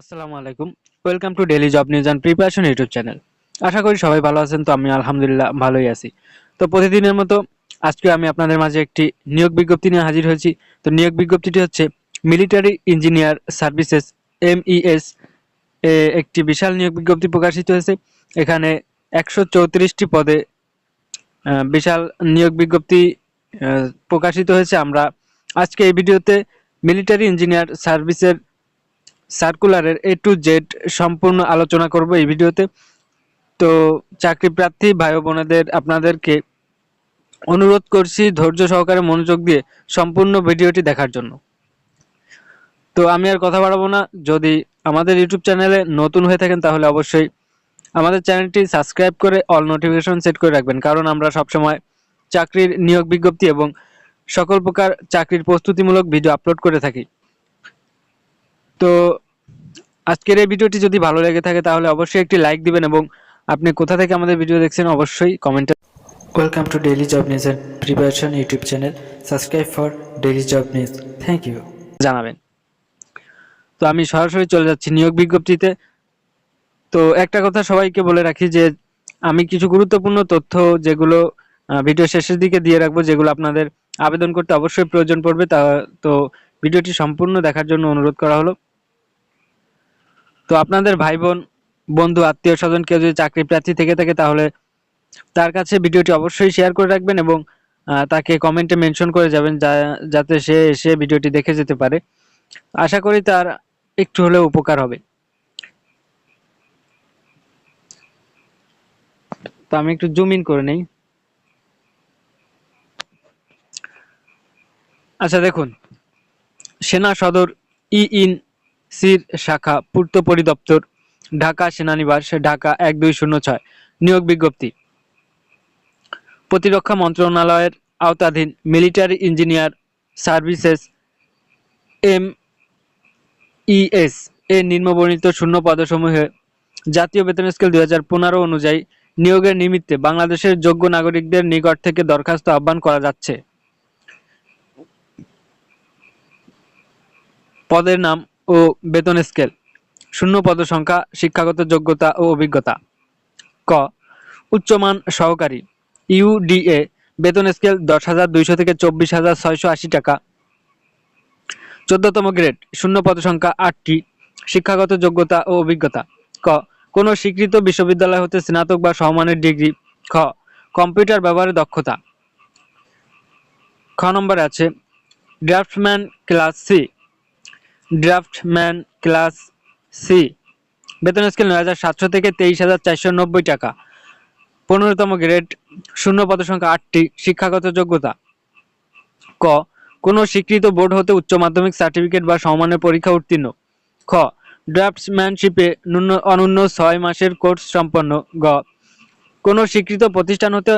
আসসালামু আলাইকুম। Welcome to daily job news and preparation YouTube channel আশা করি সবাই ভালো আছেন, তো আমি আলহামদুলিল্লাহ ভালোই আছি। তো প্রতিদিনের মতো আজকে আমি আপনাদের মাঝে একটি নিয়োগ বিজ্ঞপ্তি নিয়ে হাজির হয়েছি। তো নিয়োগ বিজ্ঞপ্তিটি হচ্ছে military engineer services M MES একটি বিশাল নিয়োগ বিজ্ঞপ্তি প্রকাশিত হয়েছে। এখানে একশো চৌত্রিশটি পদে বিশাল নিয়োগ বিজ্ঞপ্তি প্রকাশিত হয়েছে। আমরা আজকে এই ভিডিওতে মিলিটারি ইঞ্জিনিয়ার সার্ভিসের সার্কুলারের এ টু জেড সম্পূর্ণ আলোচনা করব এই ভিডিওতে। তো চাকরি প্রার্থী ভাই বোনেদের আপনাদেরকে অনুরোধ করছি ধৈর্য সহকারে মনোযোগ দিয়ে সম্পূর্ণ ভিডিওটি দেখার জন্য। তো আমি আর কথা বাড়াবো না। যদি আমাদের ইউটিউব চ্যানেলে নতুন হয়ে থাকেন তাহলে অবশ্যই আমাদের চ্যানেলটি সাবস্ক্রাইব করে অল নোটিফিকেশন সেট করে রাখবেন। কারণ আমরা সবসময় চাকরির নিয়োগ বিজ্ঞপ্তি এবং সকল প্রকার চাকরির প্রস্তুতিমূলক ভিডিও আপলোড করে থাকি। তো আজকের এই ভিডিওটি যদি ভালো লেগে থাকে তাহলে অবশ্যই একটি লাইক দিবেন এবং আপনি কোথা থেকে আমাদের ভিডিও দেখছেন অবশ্যই কমেন্টে welcome to daily job news and preparation YouTube channel subscribe for daily job news thank you জানাবেন। তো আমি সরাসরি চলে যাচ্ছি নিয়োগ বিজ্ঞপ্তিতে। তো একটা কথা সবাইকে বলে রাখি যে আমি কিছু গুরুত্বপূর্ণ তথ্য যেগুলো ভিডিও শেষের দিকে দিয়ে রাখব যেগুলো আপনাদের আবেদন করতে অবশ্যই প্রয়োজন পড়বে তা তো ভিডিওটি সম্পূর্ণ দেখার জন্য অনুরোধ করা হলো। তো আপনাদের ভাই বোন বন্ধু, আত্মীয় স্বজন কেউ যদি চাকরি প্রার্থী থেকে থাকে তাহলে তার কাছে ভিডিওটি অবশ্যই শেয়ার করে রাখবেন এবং তাকে কমেন্টে মেনশন করে যাবেন যা- যাতে সে এসে ভিডিওটি দেখে যেতে পারে। আশা করি তার একটু হলেও উপকার হবে। তো আমি একটু জুম ইন করে নেই। আচ্ছা দেখুন। সেনা সদর ই ইন সির শাখা, পূর্ত পরিদপ্তর, ঢাকা সেনানিবাস, ঢাকা এক দুই শূন্য ছয়। নিয়োগ বিজ্ঞপ্তি। প্রতিরক্ষা মন্ত্রণালয়ের আওতাধীন military engineer services M ES এর নিম্নবর্ণিত শূন্য পদসমূহে জাতীয় বেতন স্কেল দুই হাজার পনেরো অনুযায়ী নিয়োগের নিমিত্তে বাংলাদেশের যোগ্য নাগরিকদের নিকট থেকে দরখাস্ত আহ্বান করা যাচ্ছে। পদের নাম ও বেতন স্কেল, শূন্য পদ সংখ্যা, শিক্ষাগত যোগ্যতা ও অভিজ্ঞতা। ক, উচ্চমান সহকারী ইউডিএ বেতন স্কেল দশ হাজার দুইশো থেকে চব্বিশ হাজার ছয়শো আশি টাকা। চোদ্দতম গ্রেড, শূন্য পদ সংখ্যা আটটি, শিক্ষাগত যোগ্যতা ও অভিজ্ঞতা। ক, কোনো স্বীকৃত বিশ্ববিদ্যালয় হতে স্নাতক বা সমমানের ডিগ্রি। খ, কম্পিউটার ব্যবহারে দক্ষতা। খ নম্বরে আছে draftsman class C. Draftsman class C. বেতন স্কেল নয় হাজার সাতশো থেকে তেইশ হাজার চারশো নব্বই টাকা। পনেরোতম গ্রেড, শূন্য পদ সংখ্যা আটটি, শিক্ষাগত যোগ্যতা। ক, কোনো স্বীকৃত বোর্ড হতে উচ্চ মাধ্যমিক সার্টিফিকেট বা সমমানের পরীক্ষা উত্তীর্ণ। খ ড্রাফটসম্যানশিপে ন্যূন অনূন্য ছয় মাসের কোর্স সম্পন্ন। গ, কোনো স্বীকৃত প্রতিষ্ঠান হতে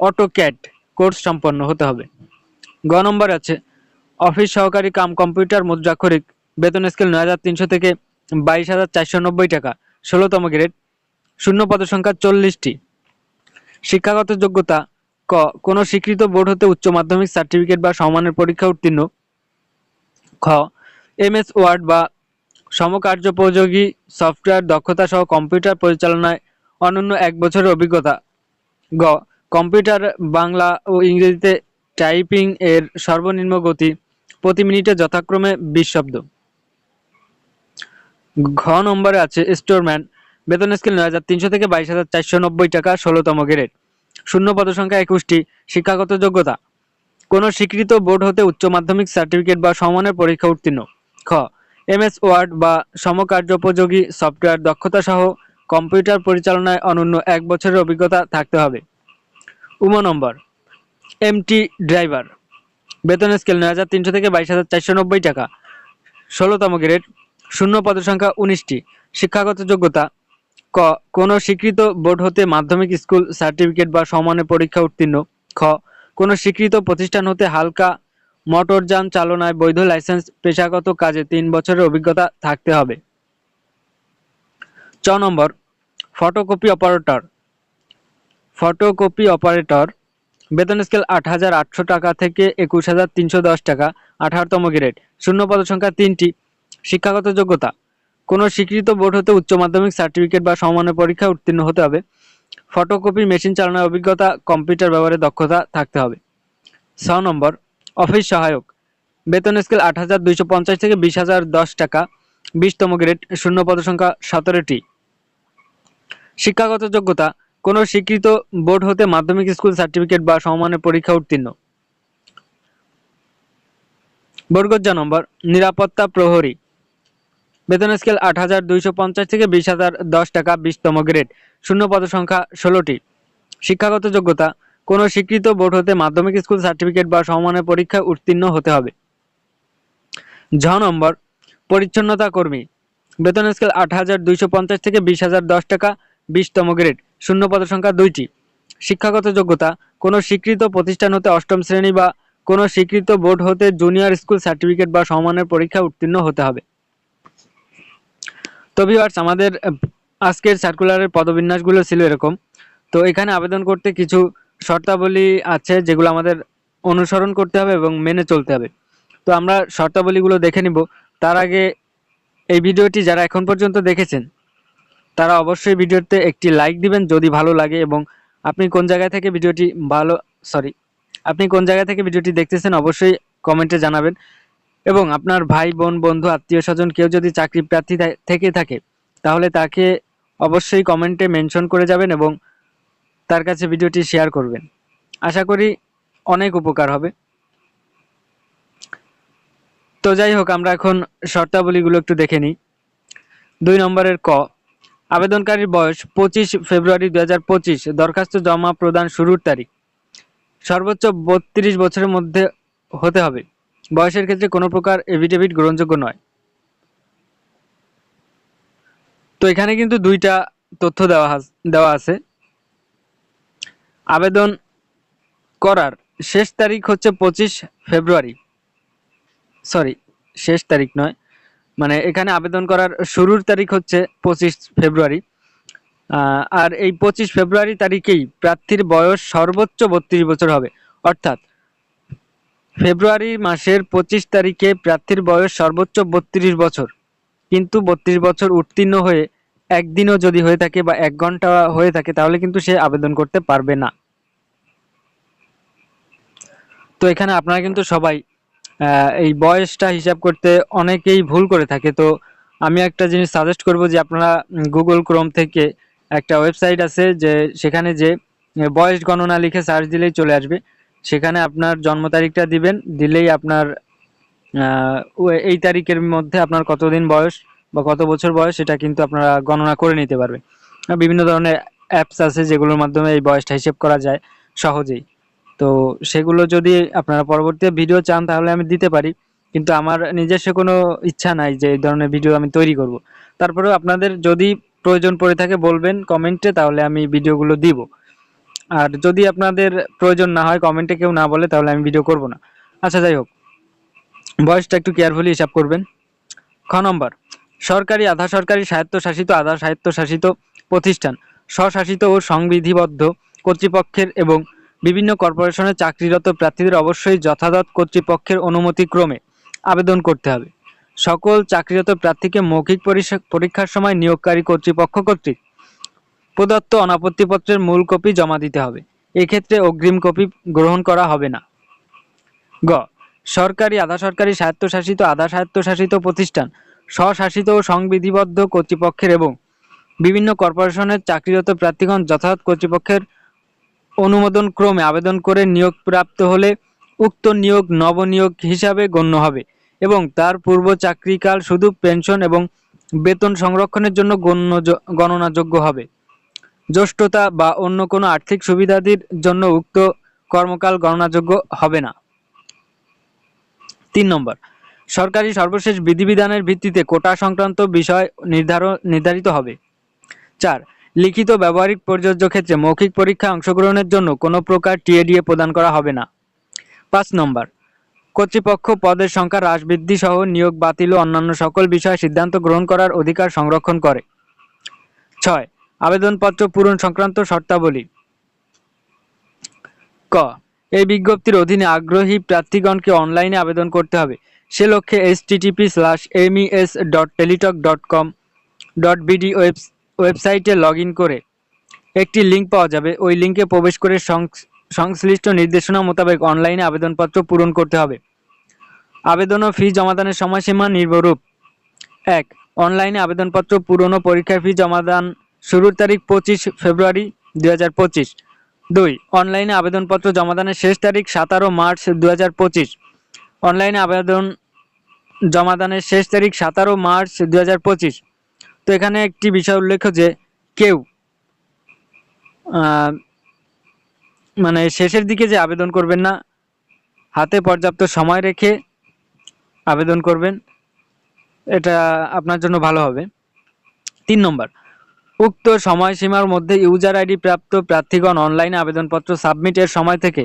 অটোক্যাড কোর্স সম্পন্ন হতে হবে। গ নম্বর আছে, অফিস সহকারী কাম কম্পিউটার মুদ্রাক্ষরিক বেতন স্কেল নয় হাজার তিনশো থেকে বাইশ হাজার চারশো নব্বই টাকা। ষোলোতম গ্রেড শূন্য পদ সংখ্যা চল্লিশটি। শিক্ষাগত যোগ্যতা, ক, কোনো স্বীকৃত বোর্ড হতে উচ্চ মাধ্যমিক সার্টিফিকেট বা সমানের পরীক্ষা উত্তীর্ণ। খ এম এস ওয়ার্ড বা সমকার্যোপযোগী সফটওয়্যার দক্ষতা সহ কম্পিউটার পরিচালনায় অনন্য এক বছরের অভিজ্ঞতা। গ কম্পিউটার বাংলা ও ইংরেজিতে টাইপিং এর সর্বনিম্ন গতি প্রতি মিনিটে যথাক্রমে বিশ শব্দ। ঘ নম্বরে আছে স্টোরম্যান বেতন স্কেল নয় হাজার তিনশো থেকে বাইশ হাজার চারশো নব্বই টাকা, ষোলোতম গ্রেড শূন্য পদ সংখ্যা একুশটি, শিক্ষাগত যোগ্যতা। কোনো স্বীকৃত বোর্ড হতে উচ্চ মাধ্যমিক সার্টিফিকেট বা সমানের পরীক্ষা উত্তীর্ণ। খ এমএস ওয়ার্ড বা সমকার্যোপযোগী সফটওয়্যার দক্ষতা সহ কম্পিউটার পরিচালনায় অনন্য এক বছরের অভিজ্ঞতা থাকতে হবে। উম নম্বর এমটি ড্রাইভার বেতন স্কেল নয় হাজার তিনশো থেকে বাইশ হাজার চারশো নব্বই টাকা, ষোলোতম গ্রেড শূন্য পদ সংখ্যা উনিশটি। শিক্ষাগত যোগ্যতা। ক, কোনো স্বীকৃত বোর্ড হতে মাধ্যমিক স্কুল সার্টিফিকেট বা সমানের পরীক্ষা উত্তীর্ণ। খ, কোনো স্বীকৃত প্রতিষ্ঠান হতে হালকা মোটরযান চালনায় বৈধ লাইসেন্স, পেশাগত কাজে তিন বছরের অভিজ্ঞতা থাকতে হবে। চ number, photocopy operator. Photocopy operator, বেতন স্কেল আট হাজার আটশো টাকা থেকে একুশ হাজার তিনশো দশ টাকা, আঠারোতম গ্রেড। শূন্য পদ সংখ্যা তিনটি। শিক্ষাগত যোগ্যতা। কোনো স্বীকৃত বোর্ড হতে উচ্চ মাধ্যমিক সার্টিফিকেট বা সমমানের পরীক্ষা উত্তীর্ণ হতে হবে। ফটোকপি, মেশিন চালানোর অভিজ্ঞতা, কম্পিউটার ব্যবহারে দক্ষতা থাকতে হবে। ছ নম্বর, অফিস সহায়ক। বেতন স্কেল আট হাজার দুইশো পঞ্চাশ থেকে বিশ হাজার দশ টাকা। বিশতম গ্রেড, শূন্য পদ সংখ্যা সতেরোটি। শিক্ষাগত যোগ্যতা, কোনো স্বীকৃত বোর্ড হতে মাধ্যমিক স্কুল সার্টিফিকেট বা সমমানের পরীক্ষা উত্তীর্ণ। বর্গজ্জা নম্বর, নিরাপত্তা প্রহরী। বেতন স্কেল আট হাজার দুইশো পঞ্চাশ থেকে বিশ হাজার দশ টাকা বিশতম গ্রেড। শূন্য পদ সংখ্যা ষোলোটি। শিক্ষাগত যোগ্যতা, কোনো স্বীকৃত বোর্ড হতে মাধ্যমিক স্কুল সার্টিফিকেট বা সমমানের পরীক্ষা উত্তীর্ণ হতে হবে। ঝ নম্বর, পরিচ্ছন্নতা কর্মী। বেতন স্কেল আট হাজার দুইশো পঞ্চাশ থেকে বিশ হাজার দশ টাকা বিশতম গ্রেড। শূন্য পদ সংখ্যা দুইটি। শিক্ষাগত যোগ্যতা, কোনো স্বীকৃত প্রতিষ্ঠান হতে অষ্টম শ্রেণি বা কোনো স্বীকৃত বোর্ড হতে জুনিয়র স্কুল সার্টিফিকেট বা সমমানের পরীক্ষা উত্তীর্ণ হতে হবে। তো ভিউয়ার্স আমাদের আজকের সার্কুলারের পদবিন্যাসগুলো ছিল এরকম। তো এখানে আবেদন করতে কিছু শর্তাবলী আছে, যেগুলো আমাদের অনুসরণ করতে হবে এবং মেনে চলতে হবে। তো আমরা শর্তাবলীগুলো দেখে নিব। তার আগে এই ভিডিওটি যারা এখন পর্যন্ত দেখেছেন, তারা অবশ্যই ভিডিওতে একটি লাইক দিবেন যদি ভালো লাগে এবং আপনি কোন জায়গা থেকে ভিডিওটি ভালো সরি আপনি কোন জায়গা থেকে ভিডিওটি দেখতেছেন অবশ্যই কমেন্টে জানাবেন। এবং আপনার ভাই, বোন, বন্ধু, আত্মীয় স্বজন কেউ যদি চাকরি প্রার্থী থেকে থাকে, তাহলে তাকে অবশ্যই কমেন্টে মেনশন করে যাবেন এবং তার কাছে ভিডিওটি শেয়ার করবেন। আশা করি অনেক উপকার হবে। তো যাই হোক, আমরা এখন শর্তাবলীগুলো একটু দেখে নিই। দুই নম্বরের ক, আবেদনকারীর বয়স পঁচিশ ফেব্রুয়ারি দু হাজার পঁচিশ, দরখাস্ত জমা প্রদান শুরুর তারিখ। সর্বোচ্চ বত্রিশ বছরের মধ্যে হতে হবে। বয়সের ক্ষেত্রে কোনো প্রকার এভিডেভিট গ্রহণযোগ্য নয়। তো এখানে কিন্তু দুইটা তথ্য দেওয়া দেওয়া আছে। আবেদন করার শেষ তারিখ হচ্ছে পঁচিশ ফেব্রুয়ারি। সরি, শেষ তারিখ নয়। মানে এখানে আবেদন করার শুরুর তারিখ হচ্ছে পঁচিশ ফেব্রুয়ারি। আর এই পঁচিশ ফেব্রুয়ারি তারিখেই প্রার্থীর বয়স সর্বোচ্চ বত্রিশ বছর হবে। অর্থাৎ ফেব্রুয়ারি মাসের পঁচিশ তারিখে প্রার্থীর বয়স সর্বোচ্চ বত্রিশ বছর। কিন্তু বত্রিশ বছর উত্তীর্ণ হয়ে একদিনও যদি হয়ে থাকে বা এক ঘণ্টা হয়ে থাকে, তাহলে কিন্তু সে আবেদন করতে পারবে না। তো এখানে আপনারা কিন্তু সবাই এই বয়সটা হিসাব করতে অনেকেই ভুল করে থাকে। তো আমি একটা জিনিস সাজেস্ট করব যে আপনারা গুগল ক্রোম থেকে একটা ওয়েবসাইট আছে যে, সেখানে যে বয়স গণনা লিখে সার্চ দিলেই চলে আসবে। সেখানে আপনার জন্ম তারিখটা দিবেন, দিলেই আপনার এই তারিখের মধ্যে আপনার কতদিন বয়স বা কত বছর বয়স সেটা কিন্তু আপনারা গণনা করে নিতে পারবেন। বিভিন্ন ধরনের অ্যাপস আছে যেগুলোর মাধ্যমে এই বয়সটা হিসেব করা যায় সহজেই। তো সেগুলো যদি আপনারা পরবর্তী ভিডিও চান তাহলে আমি দিতে পারি, কিন্তু আমার নিজস্ব কোনো ইচ্ছা নাই যে এই ধরনের ভিডিও আমি তৈরি করব। তারপরেও আপনাদের যদি প্রয়োজন পড়ে থাকে বলবেন কমেন্টে, তাহলে আমি ভিডিওগুলো দিব। আর যদি আপনাদের প্রয়োজন না হয় কমেন্টে কেউ না বলে, তাহলে আমি ভিডিও করব না। আচ্ছা যাই হোক। বয়সটা একটু কেয়ারফুলি হিসাব করবেন। খ নম্বর, সরকারি আধা সরকারি স্বায়ত্তশাসিত আধা স্বায়ত্তশাসিত প্রতিষ্ঠান, স্বশাসিত ও সংবিধিবদ্ধ কর্তৃপক্ষের এবং বিভিন্ন কর্পোরেশনে চাকরিরত প্রার্থীদের অবশ্যই যথাযথ কর্তৃপক্ষের অনুমতিক্রমে আবেদন করতে হবে। সকল চাকরিরত প্রার্থীকে মৌখিক পরীক্ষার সময় নিয়োগকারী কর্তৃপক্ষ কর্তৃক প্রদত্ত অনাপত্তিপত্রের মূল কপি জমা দিতে হবে। এক্ষেত্রে অগ্রিম কপি গ্রহণ করা হবে না। গ। সরকারি আধা সরকারি স্বায়ত্তশাসিত আধা স্বায়ত্তশাসিত প্রতিষ্ঠান স্বশাসিত ও সংবিধিবদ্ধ কর্তৃপক্ষের এবং বিভিন্ন কর্পোরেশনের চাকরিরত প্রার্থীগণ যথাযথ কর্তৃপক্ষের অনুমোদন ক্রমে আবেদন করে নিয়োগ প্রাপ্ত হলে উক্ত নিয়োগ নবনিয়োগ হিসাবে গণ্য হবে এবং তার পূর্ব চাকরিকাল শুধু পেনশন এবং বেতন সংরক্ষণের জন্য গণ্য গণনাযোগ্য হবে। জ্যেষ্ঠতা বা অন্য কোনো আর্থিক সুবিধাদির জন্য উক্ত কর্মকাল গণনাযোগ্য হবে না। তিন নম্বর, সরকারি সর্বশেষ বিধিবিধানের ভিত্তিতে কোটা সংক্রান্ত বিষয় নির্ধারণ নির্ধারিত হবে। চার, লিখিত ব্যবহারিক প্রযোজ্য ক্ষেত্রে মৌখিক পরীক্ষায় অংশগ্রহণের জন্য কোনো প্রকার টিএডিএ প্রদান করা হবে না। পাঁচ নম্বর, কর্তৃপক্ষ পদের সংখ্যা হ্রাস বৃদ্ধি সহ নিয়োগ বাতিল ও অন্যান্য সকল বিষয়ে সিদ্ধান্ত গ্রহণ করার অধিকার সংরক্ষণ করে। ছয় আবেদনপত্র পূরণ সংক্রান্ত শর্তাবলী। ক, এই বিজ্ঞপ্তির অধীনে আগ্রহী প্রার্থীগণকে অনলাইনে আবেদন করতে হবে। সে লক্ষ্যে H TTP slash MES dot Teletalk dot com dot BD web ওয়েবসাইটে লগ করে একটি লিঙ্ক পাওয়া যাবে। ওই লিঙ্কে প্রবেশ করে সংশ্লিষ্ট নির্দেশনা মোতাবেক অনলাইনে আবেদনপত্র পূরণ করতে হবে। আবেদন ও ফি জমাদানের সময়সীমা নির্ভরূপ এক, অনলাইনে আবেদনপত্র পূরণ ও পরীক্ষার ফি জমাদান শুরুর তারিখ পঁচিশ ফেব্রুয়ারি দুই হাজার পঁচিশ। দুই, অনলাইনে আবেদনপত্র জমাদানের শেষ তারিখ সতেরো মার্চ দু হাজার পঁচিশ। অনলাইনে আবেদন জমাদানের শেষ তারিখ সতেরো মার্চ দু হাজার পঁচিশ। তো এখানে একটি বিষয় উল্লেখ্য যে কেউ মানে শেষের দিকে যে আবেদন করবেন না, হাতে পর্যাপ্ত সময় রেখে আবেদন করবেন, এটা আপনার জন্য ভালো হবে। তিন নম্বর উক্ত সময়সীমার মধ্যে ইউজার আইডি প্রাপ্ত প্রার্থীগণ অনলাইনে আবেদনপত্র সাবমিটের সময় থেকে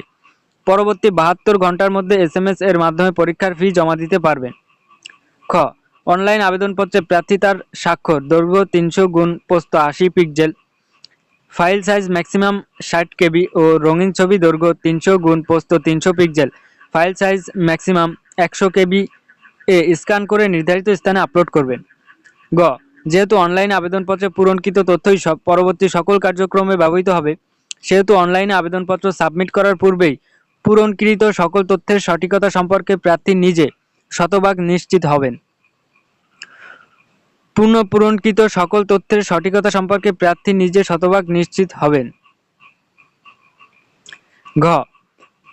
পরবর্তী বাহাত্তর ঘণ্টার মধ্যে এসএমএস এর মাধ্যমে পরীক্ষার ফি জমা দিতে পারবেন। খ, অনলাইন আবেদনপত্রে প্রার্থী তার স্বাক্ষর, দৈর্ঘ্য তিনশো গুণ পোস্ত আশি পিকজেল ফাইল সাইজ ম্যাক্সিমাম ষাট কেবি ও রঙিন ছবি দৈর্ঘ্য তিনশো গুণ পোস্ত তিনশো পিকজেল ফাইল সাইজ ম্যাক্সিমাম একশো কেবি এ স্ক্যান করে নির্ধারিত স্থানে আপলোড করবেন। গ যেহেতু অনলাইনে আবেদনপত্রে পূরণকৃত তথ্যই সব, পরবর্তী সকল কার্যক্রমে ব্যবহৃত হবে, সেহেতু অনলাইনে আবেদনপত্র সাবমিট করার পূর্বেই পূরণকৃত সকল তথ্যের সঠিকতা সম্পর্কে প্রার্থী নিজে শতভাগ নিশ্চিত হবেন। পূর্ণ পূরণকৃত সকল তথ্যের সঠিকতা সম্পর্কে প্রার্থী নিজে শতভাগ নিশ্চিত হবেন। ঘ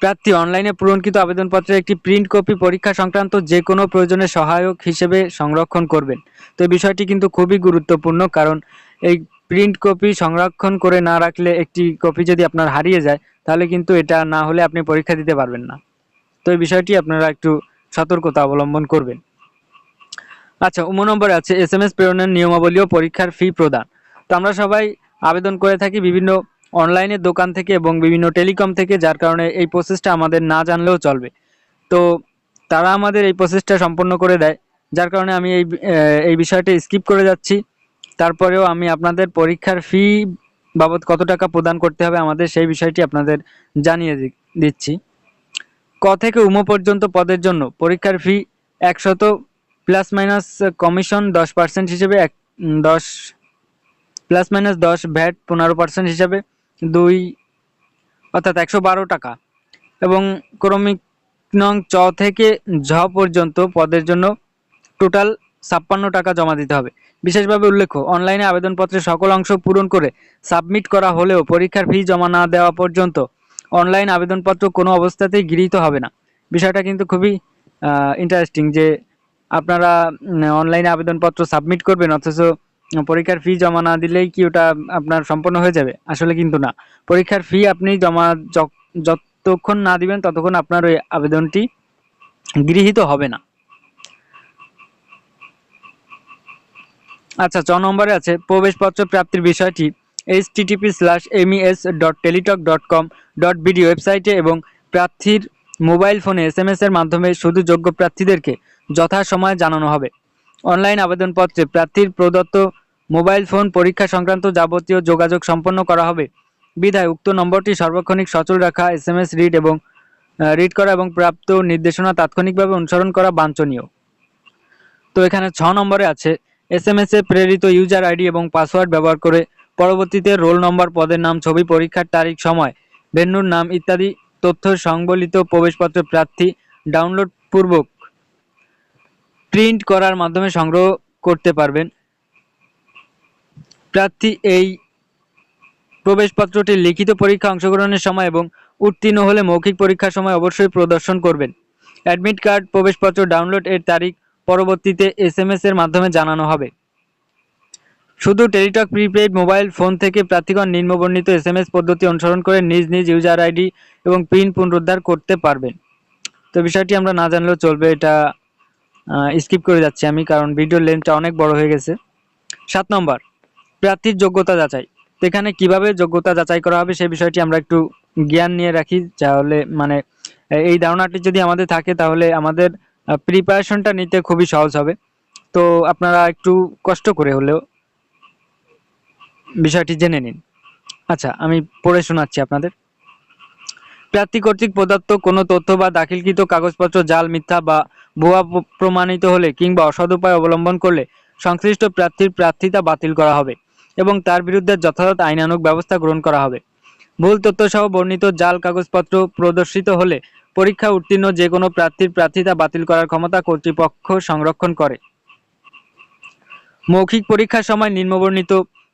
প্রার্থী অনলাইনে পূরণকৃত আবেদনপত্রের একটি প্রিন্ট কপি পরীক্ষা সংক্রান্ত যে কোনো প্রয়োজনে সহায়ক হিসেবে সংরক্ষণ করবেন। তো এই বিষয়টি কিন্তু খুবই গুরুত্বপূর্ণ, কারণ এই প্রিন্ট কপি সংরক্ষণ করে না রাখলে একটি কপি যদি আপনার হারিয়ে যায়, তাহলে কিন্তু এটা না হলে আপনি পরীক্ষা দিতে পারবেন না। তো এই বিষয়টি আপনারা একটু সতর্কতা অবলম্বন করবেন। আচ্ছা উম নম্বরে আছে এস এম এস প্রেরণের নিয়মাবলী ও পরীক্ষার ফি প্রদান। তো আমরা সবাই আবেদন করে থাকি বিভিন্ন অনলাইনের দোকান থেকে এবং বিভিন্ন টেলিকম থেকে, যার কারণে এই প্রসেসটা আমাদের না জানলেও চলবে। তো তারা আমাদের এই প্রসেসটা সম্পন্ন করে দেয়, যার কারণে আমি এই এই বিষয়টা স্কিপ করে যাচ্ছি। তারপরেও আমি আপনাদের পরীক্ষার ফি বাবদ কত টাকা প্রদান করতে হবে আমাদের সেই বিষয়টি আপনাদের জানিয়ে দিচ্ছি। ক থেকে উম পর্যন্ত পদের জন্য পরীক্ষার ফি একশত প্লাস মাইনাস কমিশন দশ পার্সেন্ট হিসেবে এক, দশ প্লাস মাইনাস দশ ভ্যাট পনেরো পার্সেন্ট হিসাবে দুই, অর্থাৎ একশো বারো টাকা। এবং ক্রমিক নং চ থেকে ঝ পর্যন্ত পদের জন্য টোটাল ছাপ্পান্ন টাকা জমা দিতে হবে। বিশেষভাবে উল্লেখ্য, অনলাইনে আবেদনপত্রের সকল অংশ পূরণ করে সাবমিট করা হলেও পরীক্ষার ফি জমা না দেওয়া পর্যন্ত অনলাইন আবেদনপত্র কোনো অবস্থাতেই গৃহীত হবে না। বিষয়টা কিন্তু খুবই ইন্টারেস্টিং যে আপনারা অনলাইনে আবেদনপত্র সাবমিট করবেন, অথচ পরীক্ষার ফি জমা না দিলেই কি ওটা আপনার সম্পন্ন হয়ে যাবে? আসলে কিন্তু না। পরীক্ষার ফি আপনি জমা যতক্ষণ না দিবেন ততক্ষণ আপনার ওই আবেদনটি গৃহীত হবে না। আচ্ছা ছ নম্বরে আছে, প্রবেশপত্র প্রাপ্তির বিষয়টি H TTP slash MES dot Teletalk dot com dot BD ওয়েবসাইটে এবং প্রার্থীর মোবাইল ফোনে এস এম এস এর মাধ্যমে শুধু যোগ্য প্রার্থীদেরকে যথাসময়ে জানানো হবে। অনলাইন আবেদনপত্রে প্রার্থীর প্রদত্ত মোবাইল ফোন পরীক্ষা সংক্রান্ত যাবতীয় যোগাযোগ সম্পন্ন করা হবে। বিধায় উক্ত নম্বরটি সার্বক্ষণিক সচল রাখা এস এম এস রিড এবং রিড করা এবং প্রাপ্ত নির্দেশনা তাৎক্ষণিকভাবে অনুসরণ করা বাঞ্ছনীয়। তো এখানে ছ নম্বরে আছে এস এম এস এ প্রেরিত ইউজার আইডি এবং পাসওয়ার্ড ব্যবহার করে পরবর্তীতে রোল নম্বর, পদের নাম, ছবি, পরীক্ষার তারিখ, সময়, ভেন্যুর নাম ইত্যাদি তথ্য সংবলিত প্রবেশপত্র প্রার্থী ডাউনলোড পূর্বক প্রিন্ট করার মাধ্যমে সংগ্রহ করতে পারবেন। প্রার্থী এই প্রবেশপত্রটি লিখিত পরীক্ষা অংশগ্রহণের সময় এবং উত্তীর্ণ হলে মৌখিক পরীক্ষার সময় অবশ্যই প্রদর্শন করবেন। অ্যাডমিট কার্ড, প্রবেশপত্র ডাউনলোড এর তারিখ পরবর্তীতে এস এম এর মাধ্যমে জানানো হবে। শুধু টেলিটক, প্রিপেইড মোবাইল ফোন থেকে প্রার্থীগণ নিম্নবর্ণিত এস এম এস পদ্ধতি অনুসরণ করে নিজ নিজ ইউজার আইডি এবং পিন পুনরুদ্ধার করতে পারবেন। তো বিষয়টি আমরা না জানলেও চলবে, এটা স্কিপ করে যাচ্ছি আমি, কারণ ভিডিওর লেন্থটা অনেক বড় হয়ে গেছে। সাত নম্বর প্রার্থীর যোগ্যতা যাচাই। এখানে কীভাবে যোগ্যতা যাচাই করা হবে সেই বিষয়টি আমরা একটু জ্ঞান নিয়ে রাখি, তাহলে মানে এই ধারণাটি যদি আমাদের থাকে, তাহলে আমাদের প্রিপারেশনটা নিতে খুবই সহজ হবে। তো আপনারা একটু কষ্ট করে হলেও বিষয়টি জেনে নিন। আচ্ছা আমি পড়ে শোনাচ্ছি আপনাদের। প্রার্থী কর্তৃক প্রদত্ত কোনো তথ্য বা দাখিলকৃত কাগজপত্র, জাল, মিথ্যা বা ভুয়া প্রমাণিত হলে কিংবা অসৎ উপায় অবলম্বন করলে সংশ্লিষ্ট প্রার্থীর প্রার্থিতা বাতিল করা হবে এবং তার বিরুদ্ধে যথাযথ আইনানুগ ব্যবস্থা গ্রহণ করা হবে। ভুল তথ্যসহ বর্ণিত জাল কাগজপত্র প্রদর্শিত হলে পরীক্ষা উত্তীর্ণ যে কোনো প্রার্থীর প্রার্থিতা বাতিল করার ক্ষমতা কর্তৃপক্ষ সংরক্ষণ করে। মৌখিক পরীক্ষার সময় নিম্নবর্ণিত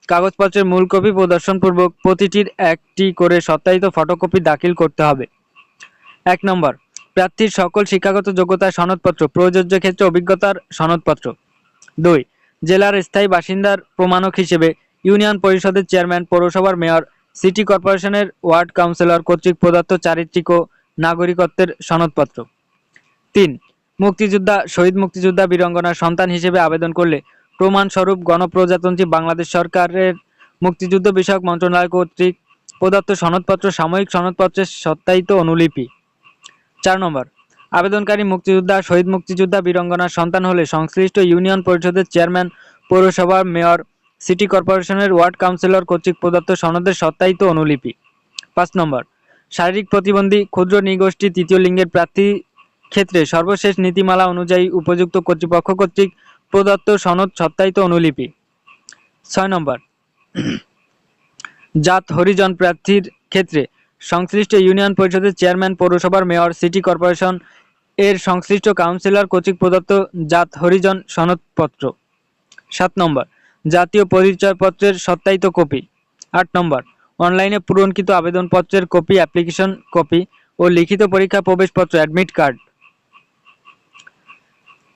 কাগজপত্রের মূল কপি প্রদর্শনপূর্বক প্রতিটির একটি করে সত্যায়িত ফটোকপি দাখিল করতে হবে। এক নম্বর প্রার্থীর সকল শিক্ষাগত যোগ্যতার সনদপত্র, প্রযোজ্য ক্ষেত্রে অভিজ্ঞতার সনদপত্র। দুই, জেলার স্থায়ী বাসিন্দার প্রমাণক হিসেবে ইউনিয়ন পরিষদের চেয়ারম্যান, পৌরসভার মেয়র, সিটি কর্পোরেশনের ওয়ার্ড কাউন্সিলর কর্তৃক প্রদত্ত চারিত্রিক ও নাগরিকত্বের সনদপত্র। তিন, মুক্তিযোদ্ধা, শহীদ মুক্তিযোদ্ধা বীরঙ্গনার সন্তান হিসেবে আবেদন করলে প্রমাণস্বরূপ গণপ্রজাতন্ত্রী বাংলাদেশ সরকারের মুক্তিযুদ্ধ বিষয়ক মন্ত্রণালয় কর্তৃক প্রদত্ত সনদপত্র, সাময়িক সনদপত্রের সত্যায়িত অনুলিপি। চার নম্বর। আবেদনকারী মুক্তিযোদ্ধা, শহীদ মুক্তিযোদ্ধা, বীরঙ্গনার সন্তান হলে সংশ্লিষ্ট ইউনিয়ন পরিষদের চেয়ারম্যান, পৌরসভার মেয়র, সিটি কর্পোরেশনের ওয়ার্ড কাউন্সিলর কর্তৃক প্রদত্ত সনদের সত্যায়িত অনুলিপি। পাঁচ নম্বর। শারীরিক প্রতিবন্ধী, ক্ষুদ্র নিগোষ্ঠী, তৃতীয় লিঙ্গের প্রার্থী ক্ষেত্রে সর্বশেষ নীতিমালা অনুযায়ী উপযুক্ত কর্তৃপক্ষ কর্তৃক প্রদত্ত সনদ সত্যায়িত অনুলিপি। ছয় নম্বর। জাত, হরিজন প্রার্থীর ক্ষেত্রে সংশ্লিষ্ট ইউনিয়ন পরিষদের চেয়ারম্যান, পৌরসভার মেয়র, সিটি কর্পোরেশন এর সংশ্লিষ্ট কাউন্সিলর, কর্তৃক প্রদত্ত জাত হরিজন সনদপত্র। সাত নম্বর, জাতীয় পরিচয়পত্রের সত্যায়িত কপি। আট নম্বর, অনলাইনে পূরণকৃত আবেদনপত্রের কপি, অ্যাপ্লিকেশন কপি ও লিখিত পরীক্ষা প্রবেশপত্র, অ্যাডমিট কার্ড।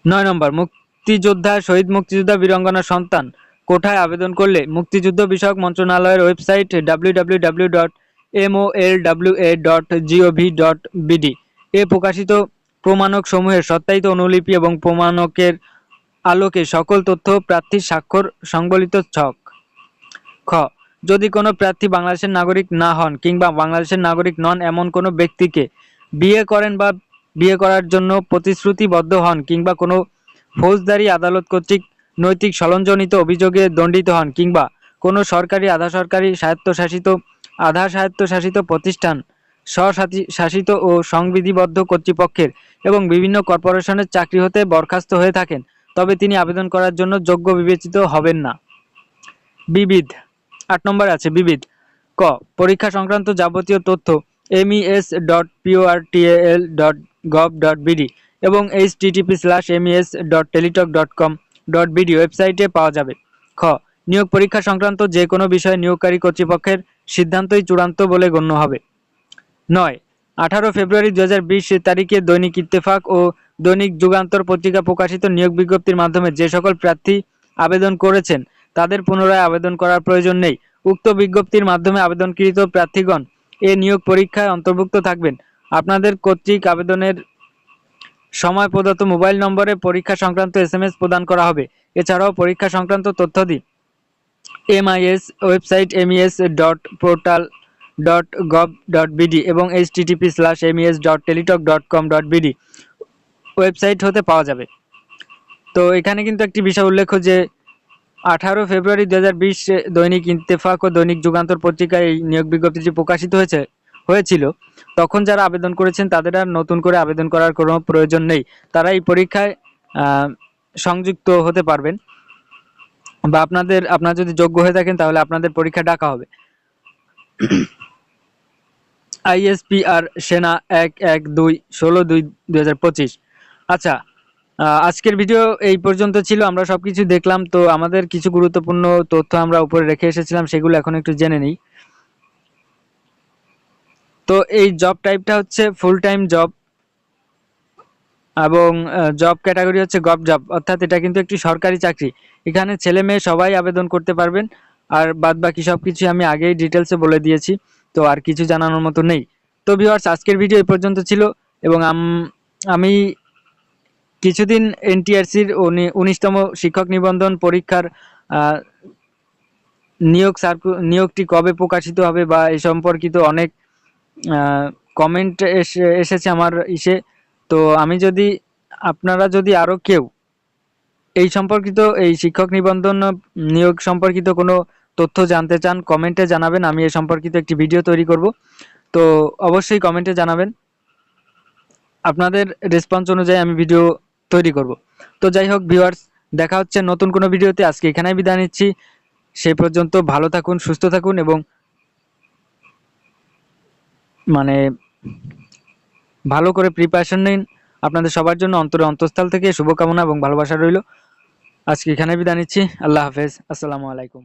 নয় নম্বর, মুক্তিযোদ্ধা, শহীদ মুক্তিযোদ্ধা, বীরঙ্গনা সন্তান। কোঠায় আবেদন করলে মুক্তিযুদ্ধ বিষয়ক মন্ত্রণালয়ের website dot MOLWA dot GOV dot BD এ প্রকাশিত প্রমাণক সমূহের সত্যায়িত অনুলিপি এবং প্রমাণকের আলোকে সকল তথ্য প্রার্থীর স্বাক্ষর সংবলিত ছক। খ, যদি কোনো প্রার্থী বাংলাদেশের নাগরিক না হন কিংবা বাংলাদেশের নাগরিক নন এমন কোনো ব্যক্তিকে বিয়ে করেন বা বিয়ে করার জন্য প্রতিশ্রুতিবদ্ধ হন কিংবা কোনো ফৌজদারি আদালত কর্তৃক নৈতিক সলঞ্জনিত অভিযোগে দণ্ডিত হন কিংবা কোনো সরকারি, আধা সরকারি, স্বায়ত্তশাসিত আধা স্বায়ত্তশাসিত প্রতিষ্ঠান স্বশাসিত ও সংবিধিবদ্ধ কর্তৃপক্ষের এবং বিভিন্ন কর্পোরেশনের চাকরি হতে বরখাস্ত হয়ে থাকেন, তবে তিনি আবেদন করার জন্য যোগ্য বিবেচিত হবেন না। বিবিধ। আট নম্বর আছে, বিবিধ। ক, পরীক্ষা সংক্রান্ত যাবতীয় তথ্য MES dot PORTL dot gov dot BD এবং H TTP slash MES dot Teletalk dot com dot BD ওয়েবসাইটে পাওয়া যাবে। খ, নিয়োগ পরীক্ষা সংক্রান্ত যে কোনো বিষয়ে নিয়োগকারী কর্তৃপক্ষের সিদ্ধান্তই চূড়ান্ত বলে গণ্য হবে। নয়, আঠারো ফেব্রুয়ারি দু তারিখে দৈনিক ইত্তেফাক ও দৈনিক যুগান্তর পত্রিকা প্রকাশিত নিয়োগ বিজ্ঞপ্তির মাধ্যমে যে সকল প্রার্থী আবেদন করেছেন, তাদের পুনরায় আবেদন করার প্রয়োজন নেই। উক্ত বিজ্ঞপ্তির মাধ্যমে আবেদনকৃত প্রার্থীগণ এ নিয়োগ পরীক্ষায় অন্তর্ভুক্ত থাকবেন। আপনাদের কর্তৃক আবেদনের সময় প্রদত্ত মোবাইল নম্বরে পরীক্ষা সংক্রান্ত এস প্রদান করা হবে। এছাড়াও পরীক্ষা সংক্রান্ত তথ্য তথ্যাদি MIS website MES dot portal dot gov dot BD এবং H TTP slash MES dot Teletalk dot com dot BD website হতে পাওয়া যাবে। তো এখানে কিন্তু একটি বিষয় উল্লেখ্য যে, আঠারো ফেব্রুয়ারি দু হাজার বিশ দৈনিক ইত্তেফাক ও দৈনিক যুগান্তর পত্রিকায় এই নিয়োগ বিজ্ঞপ্তিটি প্রকাশিত হয়েছে, হয়েছিল। তখন যারা আবেদন করেছেন, তাদের আর নতুন করে আবেদন করার কোনো প্রয়োজন নেই। তারা এই পরীক্ষায় সংযুক্ত হতে পারবেন। বা আপনাদের আপনারা যদি যোগ্য হয়ে থাকেন তাহলে আপনাদের পরীক্ষা ডাকা হবে। আইএসপিআর সেনা এক এক দুই ষোলো দুই দুই হাজার পঁচিশ। আচ্ছা আজকের ভিডিও এই পর্যন্ত ছিল আমরা সব কিছু দেখলাম তো আমাদের কিছু গুরুত্বপূর্ণ তথ্য আমরা উপরে রেখে এসেছিলাম সেগুলো এখন একটু জেনে নিই। তো এই জব টাইপটা হচ্ছে ফুল টাইম জব এবং জব ক্যাটাগরি হচ্ছে গভ জব অর্থাৎ এটা কিন্তু একটি সরকারি চাকরি। এখানে ছেলে মেয়ে সবাই আবেদন করতে পারবেন। আর বাদ বাকি সব কিছু আমি আগেই ডিটেলসে বলে দিয়েছি, তো আর কিছু জানানোর মতো নেই। তো ভিওয়ার্স আজকের ভিডিও এই পর্যন্ত ছিল, এবং আমি কিছুদিন এনটিআরসির উনিশতম শিক্ষক নিবন্ধন পরীক্ষার নিয়োগ সার্কু, নিয়োগটি কবে প্রকাশিত হবে বা এই সম্পর্কিত অনেক কমেন্ট এসে, এসেছে আমার ইসে। তো আমি যদি, আপনারা যদি আরও কেউ এই সম্পর্কিত, এই শিক্ষক নিবন্ধন নিয়োগ সম্পর্কিত কোনো তথ্য জানতে চান, কমেন্টে জানাবেন, আমি এ সম্পর্কিত একটি ভিডিও তৈরি করব। তো অবশ্যই কমেন্টে জানাবেন। আপনাদের রেসপন্স অনুযায়ী আমি ভিডিও তৈরি করব। তো যাই হোক ভিউয়ার্স দেখা হচ্ছে নতুন কোনো ভিডিওতে। আজকে এখানেই বিদায় নিচ্ছি। সেই পর্যন্ত ভালো থাকুন, সুস্থ থাকুন এবং মানে ভালো করে প্রিপারেশন নিন। আপনাদের সবার জন্য অন্তরে অন্তঃস্থল থেকে শুভকামনা এবং ভালোবাসা রইল। আজকে এখানে বিদায় নিচ্ছি। আল্লাহ হাফেজ। আসসালামু আলাইকুম।